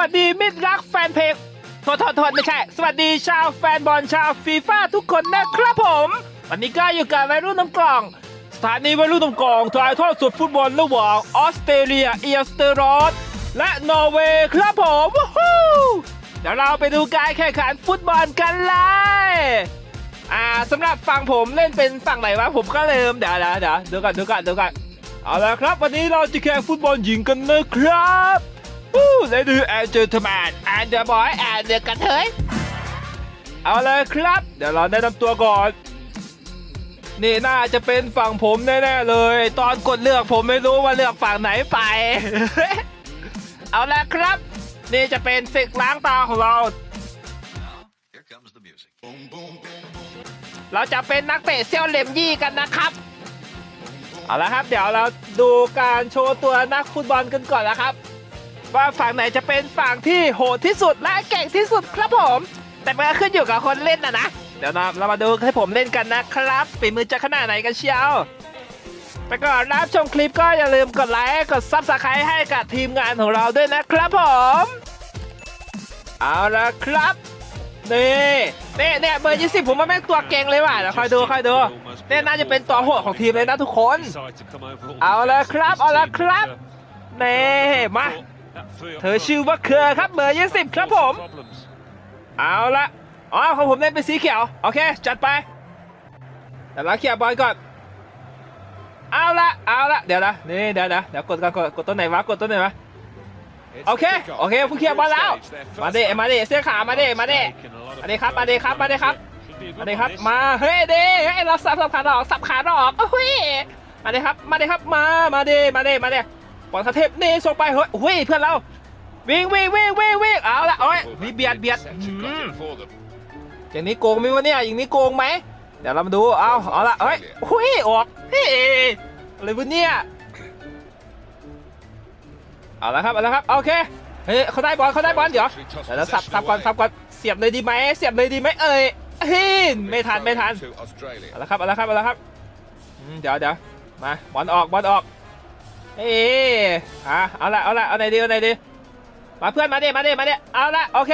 วัสดีมิตรรักแฟนเพลงโทษโทษโทษไม่ใช่ สวัสดีชาวแฟนบอลชาวฟีฟ่าทุกคนนะครับผม วันนี้ก็อยู่กับวัยรุ่นน้ำกล่อง สถานีวัยรุ่นน้ำกล่องถ่ายทอดสดฟุตบอลระหว่างออสเตรเลียเอียสเตอรอสและนอร์เวย์ครับผมเดี๋ยวเราไปดูการแข่งขันฟุตบอลกันเลยอ่าสำหรับฝั่งผมเล่นเป็นฝั่งไหนวะผมก็ลืมเดี๋ยวเดี๋ยวเดี๋ยวดูกันดูกันดูกันเอาละครับ วันนี้เราจะแข่งฟุตบอลหญิงกันนะครับ Ladies and gentlemen and the boy and the กระเทยเอาเลยครับ เดี๋ยวเราแนะนำตัวก่อน นี่น่าจะเป็นฝั่งผมแน่ๆเลย ตอนกดเลือกผมไม่รู้ว่าเลือกฝั่งไหนไป เอาละครับ นี่จะเป็นศึกล้างตาของเรา Here comes the music. เราจะเป็นนักเตะเซี่ยวเหลมยี่กันนะครับเอาละครับ เดี๋ยวเราดูการโชว์ตัวนักฟุตบอลกันก่อนนะครับ ว่าฝั่งไหนจะเป็นฝั่งที่โหดที่สุดและเก่งที่สุดครับผม แต่มันก็ขึ้นอยู่กับคนเล่นนะนะ เดี๋ยวนะเรามาดูให้ผมเล่นกันนะครับฝีมือจะขนาดไหนกันเชียวไปก่อนรับชมคลิปก็อย่าลืมกดไลค์กดซับสไครต์ให้กับทีมงานของเราด้วยนะครับผม เอาละครับนี่นี่เนี่ยเบอร์ยี่สิบผมว่าแม่งตัวเก่งเลยว่ะเดี๋ยวคอยดูคอยดูเนี่ยน่าจะเป็นตัวโหดของทีมเลยนะทุกคน เอาละครับเอาละครับนี่มา เธอชื่อว่าเคอร์ครับเบอร์ยี่สิบครับผม เอาละอ๋อของผมเล่นเป็นสีเขียว โอเค จัดไปแต่เราเคลียร์บอลก่อน เอาละเอาละเดี๋ยวนะนี่เดี๋ยวนะเดี๋ยวกดก่อนกดกดตัวไหนวะกดตัวไหนวะโอเค โอเคผมเคลียร์บอลแล้ว มาเดมาเดเสื้อขามาเดมาเดมาดิครับมาเดครับมาเดครับมาเดครับมาเฮ้ยเดเฮ้ยเราสับสับขาดอกสับขาดอกเฮ้ยมาเดครับมาเดครับมามาเดมาเดมาเด บอลคาเทพนี่ส่งไปเฮ้ยเฮ้ยเพื่อนเราวิ่งวิ่งวิ่งวิ่งวิ่งเอาละโอ้ยมีเบียดเบียดอย่างนี้โกงไหมวะเนี่ยอย่างนี้โกงไหมเดี๋ยวเรามาดูเอาเอาละเฮ้ยเฮ้ยออกเฮ้ยอะไรวะเนี่ยเอาละครับเอาละครับโอเคเฮ้ยเขาได้บอลเขาได้บอลเดี๋ยวเดี๋ยวเราสับสับก่อนสับก่อนเสียบเลยดีไหมเสียบเลยดีไหมเอ้ยเฮ้ยไม่ทันไม่ทันเอาละครับเอาละครับเอาละครับเดี๋ยวเดี๋ยวมาบอลออกบอลออก เอ้ยอะเอาละเอาละเอาไหนดีเอาไหนดีมาเพื่อนมาดิมาดิมาดิเอาละโอเค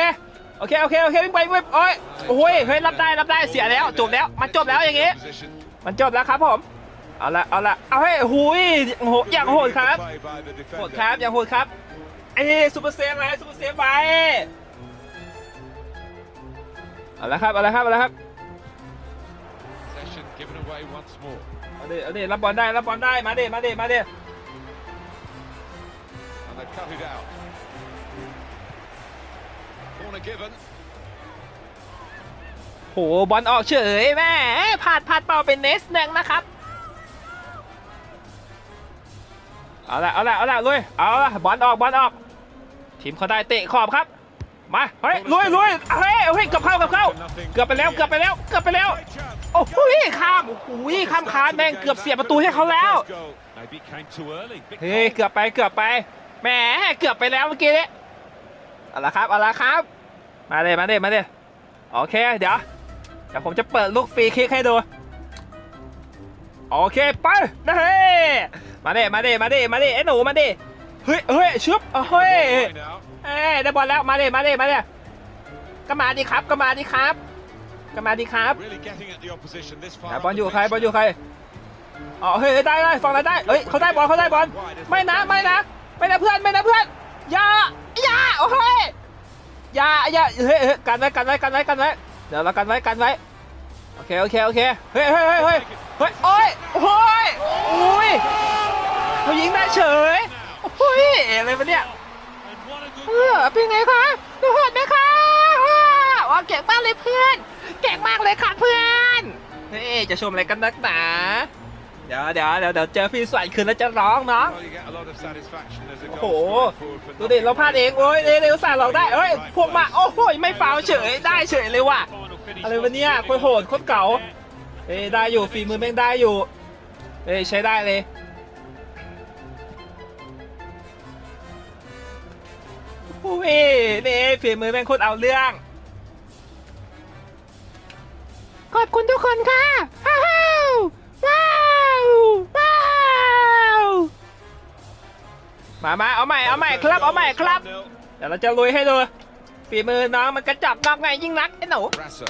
โอเคโอเคโอเควิ่งไปวิ่งไปโอ้ยโอ้ยเฮ้ยรับได้รับได้เสียแล้วจบแล้วมันจบแล้วอย่างงี้มันจบแล้วครับผมเอาละเอาละเอาให้ยหุยโหอย่างโหดครับโหดครับอย่างโหดครับเอ้ยซูเปอร์เซฟไปซูเปอร์เซฟไปเอาละครับเอาละครับเอาละครับ Possession given away once more. เอาดิเอาดิรับบอลได้รับบอลได้มาดิมาดิมาดิ And they cut it out. Corner given. โหบอลออกเฉยแม่พลาดพลาดเป้าเป็นเนสหนึ่งนะครับ เอาละเอาละเอาละลุยเอาละบอลออกบอลออก ทีมเขาได้เตะขอบครับ มาเฮ้ยลุยลุยเฮ้ยเฮ้ยเกือบเข้าเกือบเข้า เกือบไปแล้วเกือบไปแล้วเกือบไปแล้ว โอ้โหข้ามโอ้โหข้ามคานแม่งเกือบเสียประตูให้เขาแล้ว Maybe it came too early. Big เฮ้ยเกือบไปเกือบไป แหมเกือบไปแล้วเมื่อกี้นี้เอาละครับเอาละครับ มาเลยมาเลยมาเลยโอเคเดี๋ยวเดี๋ยวผมจะเปิดลูกฟรีคิกให้ดู โอเคไปนะเฮ้ยมาเด้มาเด้มาเด้มาเด้ไอ้หนูมาเด้เฮ้ยเฮ้ยชึบเฮ้ย Away now. เอ้ยได้บอลแล้วมาเด้มาเด้มาเด้ก็มาดิครับก็มาดิครับก็มาดิครับ Really getting at the opposition this ไหน far. บอล up อยู่ the ใคร pitch. บอลอยู่ใครอ๋อเฮ้ยได้ได้ฝั่งไหนได้เฮ้ยเขาได้บอลเขาได้บอลไม่นะไม่นะ ไม่นะเพื่อนไม่นะเพื่อนอย่าอย่าโอ้ยอย่าอย่าเฮ้ยเกันไว้กันไว้กันไว้กันไว้เดี๋ยวเรากันไว้กันไว้โอเคโอเคโอเคเฮ้ยเฮ้ยเฮ้ยเฮ้ยเฮ้ยโอ้ยโอ้ยโอ้ยเขายิงได้เฉยโอ้ยอะไรวะเนี่ยเออเป็นไงคะดูหดไหมคะว้าเก่งมากเลยเพื่อน เก่งมากเลยค่ะเพื่อนเฮ้ยจะชมอะไรกันนักหนา เดี๋ยวเดี๋ยวเดี๋ยวเดี๋ยวเจอพี่สวยคืนแล้วจะร้องน้องโอ้โหดูดิเราพลาดเองโอ้ยเร็วๆสาดเราได้เอ้ยพวกมาโอ้โหไม่ฟาวเฉยได้เฉยเลยว่ะอะไรวะเนี่ยโคตรโหดโคตรเก๋าเอ้ยได้อยู่ฝีมือแม่งได้อยู่เอ้ยใช้ได้เลยโอ้ยนี่ฝีมือแม่งโคตรเอาเรื่องขอบคุณทุกคนค่ะ มามาเอาใหม่เอาใหม่ครับเอาใหม่ครับ 1-0. เดี๋ยวเราจะลุยให้ดูฝีมือน้องมันกระจับนอกไงยิ่งนักไอ้หนู Grasso.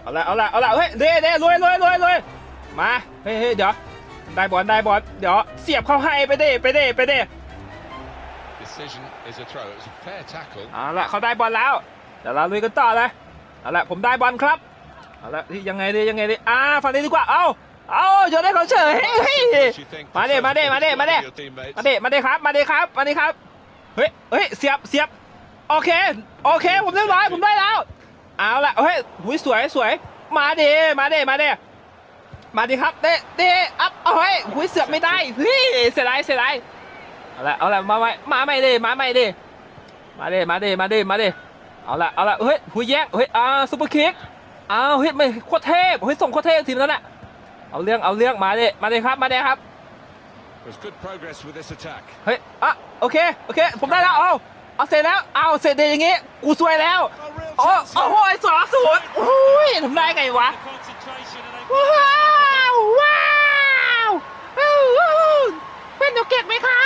เอาละเอาละเอาละเฮ้ยเด้เด้ลุยลุยลุยลุยมาเฮ้ยเฮ้ยเดี๋ยวได้บอลได้บอลเดี๋ยวเสียบเข้าให้ไปเด้ไปเด้ไปเด้ Decision is a throw. It was a fair tackle. เอาละเขาได้บอลแล้วเดี๋ยวเราลุยกันต่อเลยเอาละผมได้บอลครับเอาละที่ยังไงดียังไงดีอ่าฝั่งนี้ดีกว่าเอา เอาโยนให้เขาเฉยเฮ้ยเฮ้ย What you think? มาดิมาดิมาดิมาดิ Your teammates. มาดิมาดิครับ มาดิครับ มาดิครับ เฮ้ย เฮ้ย เสียบ เสียบ โอเค โอเค ผมเรียบร้อย ผมได้แล้ว เอาละเฮ้ยหุยสวย สวย มาดิมาดิมาดิมาดิครับ เด้เด้อัพเอาเฮ้ยหุยเสือกไม่ได้ เฮ้ย เสียดาย เสียดาย เอาละเอาละมาใหม่มาใหม่ดิมาใหม่ดิมาดิมาดิมาดิมาดิเอาละเอาละเฮ้ยหุยแย่งเฮ้ย อ่าซุปเปอร์คิกอ้าวเฮ้ยไม่โคตรเทพเฮ้ยส่งโคตรเทพทีมนั้นแหละ เอาเรื่องเอาเรื่องมาดิมาดิครับมาดิครับ There's good progress with this attack. เฮ้ยอะโอเคโอเค ผมได้แล้วเอาเอาเสร็จแล้วเอาเสร็จเดียวอย่างงี้กูซวยแล้ว A real โอ้ chance โอ้ here. โหสองศูนย์โอ้ยทำได้ไงวะ The concentration and they ว้าวว้าวอ้าวอ้าวเป็นหนูเก่งไหมคะ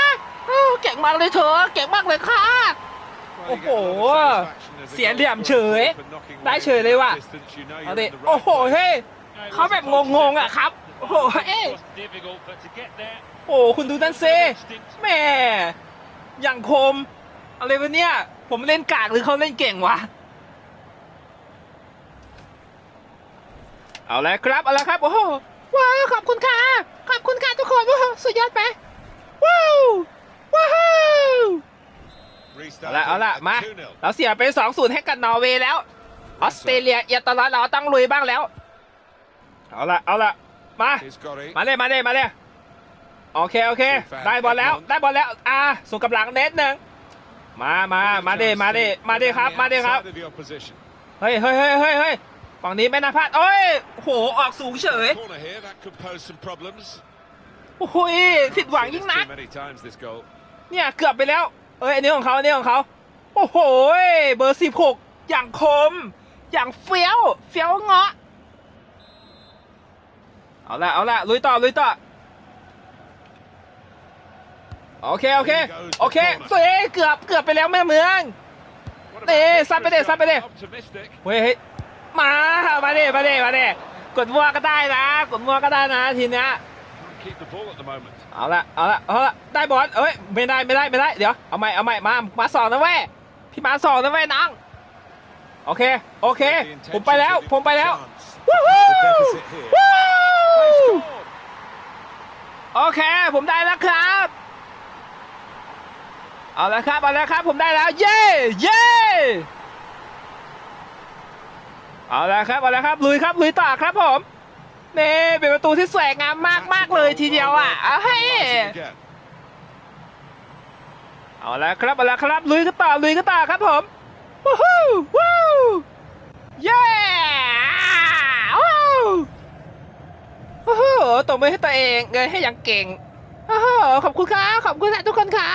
อ้าวเก่งมากเลยเธอเก่งมากเลยค่ะ Well, you get a lot of Ồ, satisfaction as a เสียเหลี่ยม goal เฉย for knocking ได้ one เฉยเลยว่ะ distance, you know เอา you're ดิ in the right โอ้โหเฮ้ย No, เขาแบบงงๆอะครับ โอ้โหเอ้ยโอ้คุณดูนั่นเซแม่อย่างคม อะไรวะเนี่ย ผมเล่นกากหรือเขาเล่นเก่งวะ เอาละครับ เอาละครับ โอ้โห ว้าว ขอบคุณค่ะ ขอบคุณค่ะทุกคนว้าวสุดยอดไป ว้าว ว้าวเอาละเอาละมา เราเสียไป2อศูนย์ให้กับนอร์เวย์แล้ว ออสเตรเลียเอียตลอดเราต้องลุยบ้างแล้ว เอาละเอาละมา He's got it. มาเลยมาเลยมาเลยโอเคโอเค ได้บอลแล้วได้บอลแล้วอ่าส่งกำลังเน็ตหนึ่งมามามาเดมาเดมาเดครับมาเดครับ Outside of the opposition. เฮ้ยเฮ้ยเฮ้ยเฮ้ยเฮ้ยฝั่งนี้ไม่น่าพลาดโอ้ยโหออกสูงเฉย Corner here, that could pose some problems. โอ้โหผิดหวัง Seen ยิ่ง this นัก too many times this goal. เนี่ยเกือบไปแล้วเอ้ยอันนี้ของเขาอันนี้ของเขาโอ้โหเบอร์สิบหกอย่างคม อย่างเฟี้ยวเฟี้ยวเงาะ เอาละเอาละลุยต่อลุยต่อโอเคโอเคโอเคสวยเกือบเกือบไปแล้วแม่เมือง What Ê, about sát bên this đây, sát bên đây. Optimistic. เฮ้ยเฮ้ยมามาเด้มาเด้มาเด้กดมัวก็ได้นะ กดมัวก็ได้นะทีเนี้ยเอาละเอาละเอาละได้บอลเอ้ยไม่ได้ไม่ได้ไม่ได้เดี๋ยวเอาใหม่เอาใหม่มามาสองนะเว้ยพี่มาสองนะเว้ยน้องโอเคโอเค ผมไปแล้วผมไปแล้ววู้ฮู้ The deficit here. วู้ They scored. โอเค ผมได้แล้วครับ เอาละครับ เอาละครับ ผมได้แล้ว เย้เย้เอาละครับ เอาละครับ ลุยครับ ลุยต่อครับผมนี่เป็นประตูที่สวยงามมากมากเลยทีเดียวอะเอาให้เอาละครับ เอาละครับ ลุยกันต่อ ลุยกันต่อครับผม วู้ฮู้วู้เย้ว้าว โอ้โหตบมือให้ตัวเองเงยให้อย่างเก่งโอ้โหขอบคุณครับขอบคุณทุกคนครั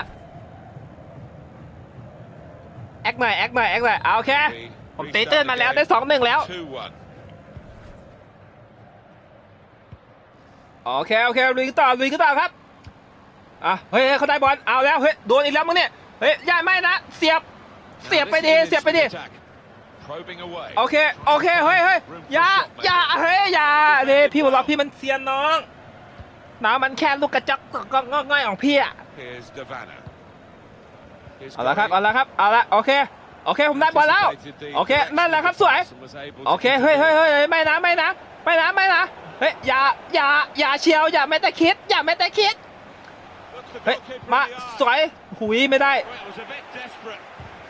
บแอคหน่อยแอคหน่อยแอคหน่อยเอาโอเคผมตีตื้นมาแล้วได้สองหนึ่งแล้วโอเคโอเคลุยกันต่อลุยกันต่อครับอะเฮ้ยเขาได้บอลเอาแล้วเฮ้ยโดนอีกแล้วมึงเนี่ยเฮ้ยย่าไม่นะเสียบเสียบไปดีเสียบไปดี โอเค โอเค เฮ้ยเฮ้ยอย่าอย่าเฮ้ยอย่าเด้พี่หัวเราะพี่มันเซียนน้องน้ำมันแค่ลูกกระจอกก็ง่อยๆของพี่อะ Here's Davana. Here's เอาละครับ Curry. เอาละครับ เอาละโอเค โอเค ผมได้บอลแล้ว โอเค นั่นแหละครับสวย was able โอ to เคเฮ้ย control เฮ้ยเฮ้ยเฮ้ยไม่นะ ไม่นะ ไม่นะ ไม่นะ เฮ้ย อย่า อย่า อย่าเชียว อย่าแม้แต่คิด อย่าแม้แต่คิด Looks the เฮ้ย goalkeeper มา in the eye. สวย หุยไม่ได้ Well, it was a bit desperate.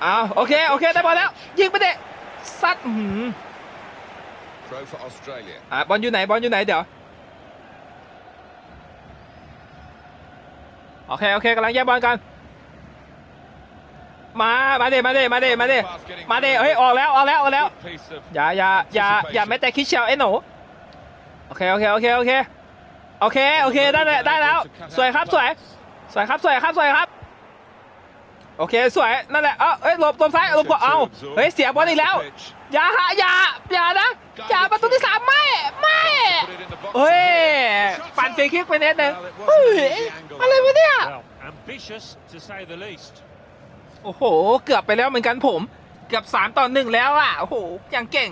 อ้าวโอเค โอเค ได้บอลแล้ว ยิงไปเดะ ซัดอื้อหือ Throw for Australia. อะบอลอยู่ไหนบอลอยู่ไหนเดี๋ยวโอเคโอเคกำลังแย่งบอลกันมา มาเดมาเดมาเดมาเดมาเดเฮ้ย ออกแล้ว ออกแล้ว ออกแล้ว Good piece of อย่าอย่าอย่าอย่าแม้แต่คิดเชียวไอ้หนูโอเค โอเค โอเค โอเค โอเค โอเค ได้เลยได้แล้ว สวยครับ สวย สวยครับ สวยครับ สวยครับ โอเคสวยนั่นแหละเอ้าเอ้ยหลบหลบซ้ายหลบขวาเอาเฮ้ยเสียบอลอีกแล้วอย่าฮะอย่าอย่านะอย่าประตูที่สามไม่ไม่เฮ้ยปั่นฟรีคิกไปเน็ตหนึ่งเฮ้ยอะไรวะเนี่ยโอ้โหเกือบไปแล้วเหมือนกันผมเกือบสามต่อหนึ่งแล้วอะโอ้โหอย่างเก่ง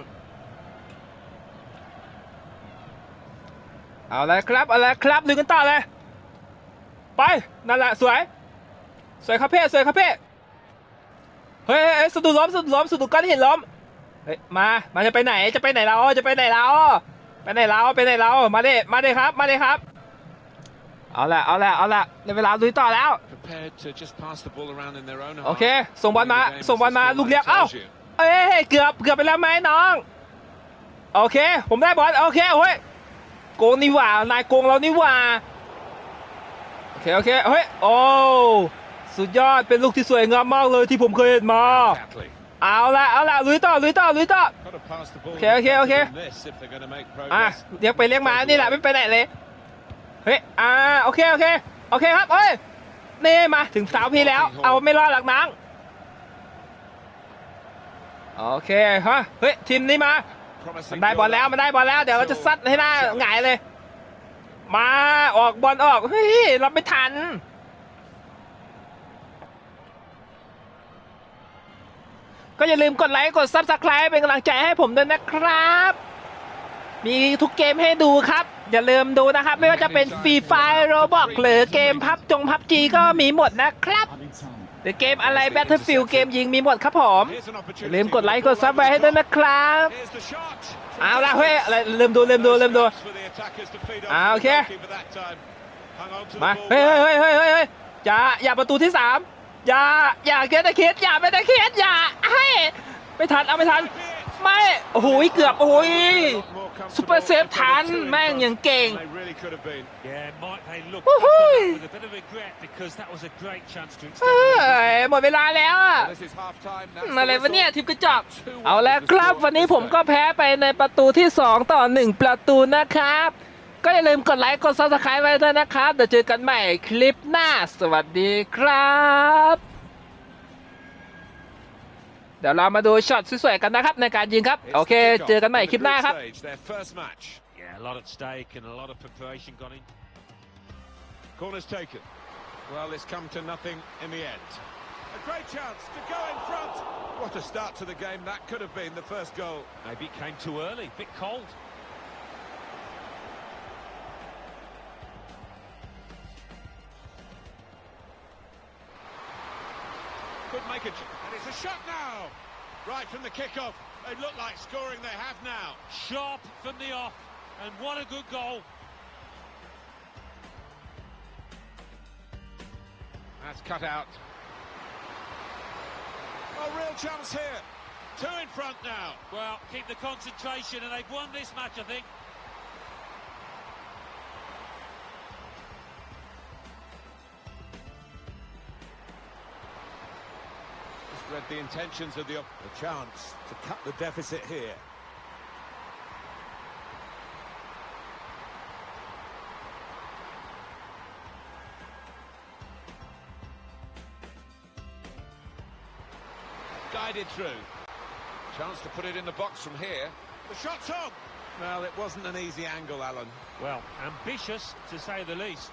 เอาละครับเอาละครับลุยกันต่อเลยไปนั่นแหละสวย สวยครับเพ่สวยครับเพ่เฮ้ยเฮ้ยเฮ้ยสะดุดล้มสะดุดล้มสะดุดก้อนหินล้มเฮ้ยมามาจะไปไหนจะไปไหนเราจะไปไหนเราไปไหนเราไปไหนเรามาเด้มาเด้ครับมาเด้ครับเอาละเอาละเอาละในเวลาลุยต่อแล้ว Prepared to just pass the ball around in their own โอเค half. ส่งบอลมา The game ส่งบอลมา is the ลูกเลี้ยง scoreline เอ้า tells you. เอ้ยเกือบเกือบไปแล้วไหมน้องโอเค ผมได้บอลโอเคโอ้ยโกงนี่หว่านายโกงเรานี่หว่าโอเคโอเคเฮ้ยโอ้ สุดยอดเป็นลูกที่สวยงามมากเลยที่ผมเคยเห็นมา Catley. เอาละเอาละลุยต่อลุยต่อลุยต่อ Got to pass the ball. Okay, okay, okay. on this if they're going to make อะ progress. เรียกไปเรียกมานี่แหละไม่ไปไหนเลยเฮ้ยอ่าโอเคโอเคโอเคครับเอ้ยนี่มาถึงสาวพี่แล้ว เอาไม่รอดหลักนังโอเคฮะเฮ้ยทีมนี้มามัน Promising ได้บอลแล้วมันได้บอลแล้วเดี๋ยวเราจะซัดให้หน้าหงายเลย มาออกบอลออกเฮ้ยเราไม่ทัน ก็อย่าลืมกดไลค์กดซับสไคร b e เป็นกำลังใจให้ผมด้วยนะครับ มีทุกเกมให้ดูครับ อย่าลืมดูนะครับ ไม่ว่าจะเป็นฟรีไฟโรบอกหรือเกมพับจงพับจีก็มีหมดนะครับ หรือเกมอะไร Battlefield เกมยิงมีหมดครับผม อย่าลืมกดไลค์กดซับไว้ให้ด้วยนะครับ เอาละเฮ้ยอะไรลืมดูลืมดูลืมดู For the attackers to feed off อ่าโอเค มาเฮ้ยเฮ้ยเฮ้ยเฮ้ยเฮ้ยอย่าอย่าประตูที่สาม อย่าอย่าเกตคิดอย่าเป็นตะคิดอย่าให้ไม่ทันเอาไม่ทัน ไม่โอ้โหเกือบโอ้โหซุปเปอร์เซฟทันแม่งอย่างเก่ง They really could have been. Yeah, Mike, they look Woohoo! with a bit of regret because that was a great chance to เฮ้ extend. ยหมดเวลาแล้วอะ This is half time. อืมอะไรวะเนี่ยทีมกระจอกเอาแล้วครับวันนี้ผมก็แพ้ไปในประตูที่ 2 ต่อ 1 ประตูนะครับ ก็อย่าลืมกดไลค์ กดซับสไคร b e ไว้ด้วยนะครับ เดี๋ยวเจอกันใหม่คลิปหน้า สวัสดีครับ เดี๋ยวเรามาดูช็อตสวยๆกันนะครับในการยิงครับ โอเค เจอกันใหม่คลิปหน้าครับ Their first match. Yeah, a lot at stake and a lot of preparation gone in. Corners taken. Well, it's come to nothing in the end. A great chance to go in front. What a start to the game that could have been the first goal. Maybe it came too early, bit cold. And it's a shot now. Right from the kickoff. They look like scoring. They have now. Sharp from the off, and what a good goal. That's cut out. A real chance here. Two in front now. Well, keep the concentration, and they've won this match, I think. Read the intentions of the op- a chance to cut the deficit here. Guided through. Chance to put it in the box from here. The shot's on. Well, it wasn't an easy angle, Alan. Well, ambitious to say the least.